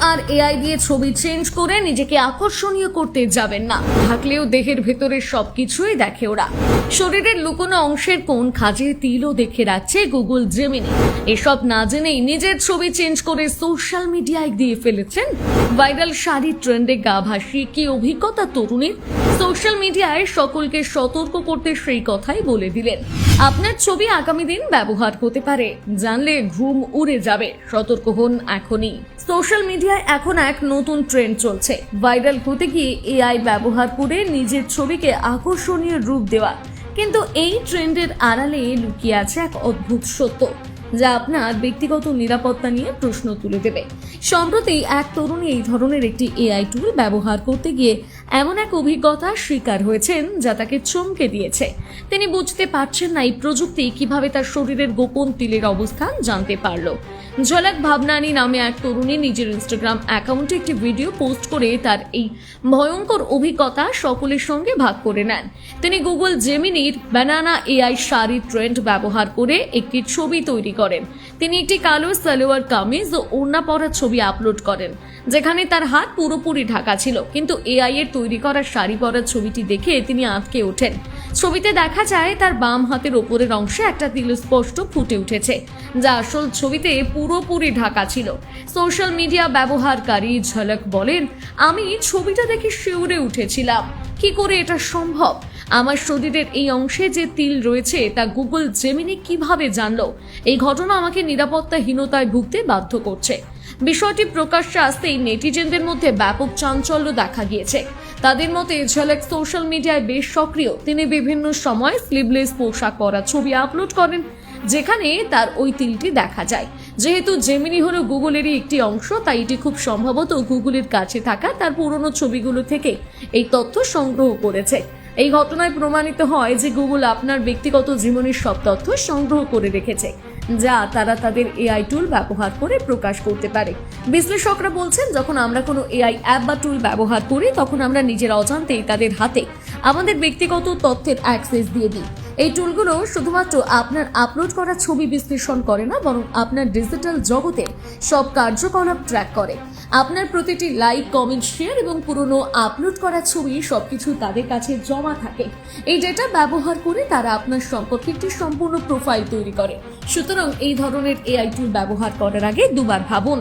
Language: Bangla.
আর এআই দিয়ে ছবি চেঞ্জ করে নিজেকে আকর্ষণীয় করতে যাবেন না। থাকলেও দেহের ভেতরের সবকিছুই দেখে ওরা। শরীরের লুকোনো অংশের কোন খাজে তিলও দেখে রাখছে গুগল জেমিনি এসব না জেনেই নিজের ছবি চেঞ্জ করে সোশ্যাল মিডিয়ায় দিয়ে ফেলেছেন। ভাইরাল শাড়ি ট্রেন্ডে গা ভাসিয়ে কি অভিজ্ঞতা তরুণীর? সোশ্যাল মিডিয়ায় সকলকে সতর্ক করতে সেই কথাই বলে দিলেন। আপনার ছবি আগামী দিন ব্যবহার হতে পারে। জানলে ঘুম উড়ে যাবে। সতর্ক হন এখনই। সোশ্যাল মিডিয়ায় এখন এক নতুন ট্রেন্ড চলছে। ভাইরাল হতে গিয়ে এআই ব্যবহার করে নিজের ছবিকে আকর্ষণীয় রূপ দেওয়া। কিন্তু এই ট্রেন্ডের আড়ালে লুকিয়ে আছে এক অদ্ভুত সত্য, যা আপনার ব্যক্তিগত নিরাপত্তা নিয়ে প্রশ্ন তুলে দেবে। সম্প্রতি এক তরুণী এই ধরনের একটি এআই টুল ব্যবহার করতে গিয়ে এমন এক অভিজ্ঞতার শিকার হয়েছেন যা তাকে চমকে দিয়েছে। তিনি বুঝতে পারছেন না এই প্রযুক্তি কীভাবে তার শরীরের গোপন তিলের অবস্থান জানতে পারল। ঝলক ভাবনানি নামে এক তরুণী নিজের ইনস্টাগ্রাম অ্যাকাউন্টে একটি ভিডিও পোস্ট করে তার এই ভয়ঙ্কর অভিজ্ঞতা সকলের সঙ্গে ভাগ করে নেন। তিনি গুগল জেমিনির ব্যানানা এআই শাড়ি ট্রেন্ড ব্যবহার করে একটি ছবি তৈরি করেন। তিনি একটি কালো সালোয়ার কামিজ ও ওড়না পরা ছবি আপলোড করেন, যেখানে তার হাত পুরোপুরি ঢাকা ছিল, কিন্তু এআই এর তৈরি করা শাড়ি পরার ছবিটি দেখে তিনি আঁতকে ওঠেন। ছবিতে দেখা যায়, তার বাম হাতের ওপরের অংশে একটা তিল স্পষ্ট ফুটে উঠেছে, যা আসল ছবিতে পুরোপুরি ঢাকা ছিল। সোশ্যাল মিডিয়া ব্যবহারকারী ঝলক বলেন, আমি ছবিটা দেখে শিউরে উঠেছিলাম। কি করে এটা সম্ভব? আমার শরীরের এই অংশে যে তিল রয়েছে, তা গুগল জেমিনি কীভাবে জানলো? এই ঘটনা আমাকে নিরাপত্তাহীনতায় ভুগতে বাধ্য করছে। বিষয়টি প্রকাশ্যে আসতেই নেটিজেনদের মধ্যে ব্যাপক চাঞ্চল্য দেখা গিয়েছে। তাদের মতে ঝলক সোশ্যাল মিডিয়ায় বেশ সক্রিয়। তিনি বিভিন্ন সময় স্লিভলেস পোশাক পরা ছবি আপলোড করেন, যেখানে তার ওই তিলটি দেখা যায়। যেহেতু জেমিনি হলো গুগলেরই একটি অংশ, তাই এটি খুব সম্ভবত গুগলের কাছে থাকা তার পুরনো ছবিগুলো থেকে এই তথ্য সংগ্রহ করেছে। এই ঘটনায় প্রমাণিত হয় যে গুগল আপনার ব্যক্তিগত জীবনের সব তথ্য সংগ্রহ করে রেখেছে। যা তারা তাদের এআই টুল ব্যবহার করে প্রকাশ করতে পারে। বিশ্লেষকরা বলছেন, যখন আমরা কোনো এআই অ্যাপ বা টুল ব্যবহার করি, তখন আমরা নিজের অজান্তেই তাদের হাতে আমাদের ব্যক্তিগত তথ্যের অ্যাক্সেস দিয়ে দিই। এই টুলগুলো শুধুমাত্র আপনার আপলোড করা ছবি বিশ্লেষণ করে না, বরং আপনার ডিজিটাল জগতের সব কার্যকলাপ ট্র্যাক করে। আপনার প্রতিটি লাইক কমেন্ট শেয়ার এবং পুরনো আপলোড করা ছবি সবকিছু তাদের কাছে জমা থাকে। এই ডেটা ব্যবহার করে তারা আপনার সম্পর্কে একটি সম্পূর্ণ প্রোফাইল তৈরি করে। সুতরাং এই ধরনের এআই টুল ব্যবহার করার আগে দুবার ভাবুন।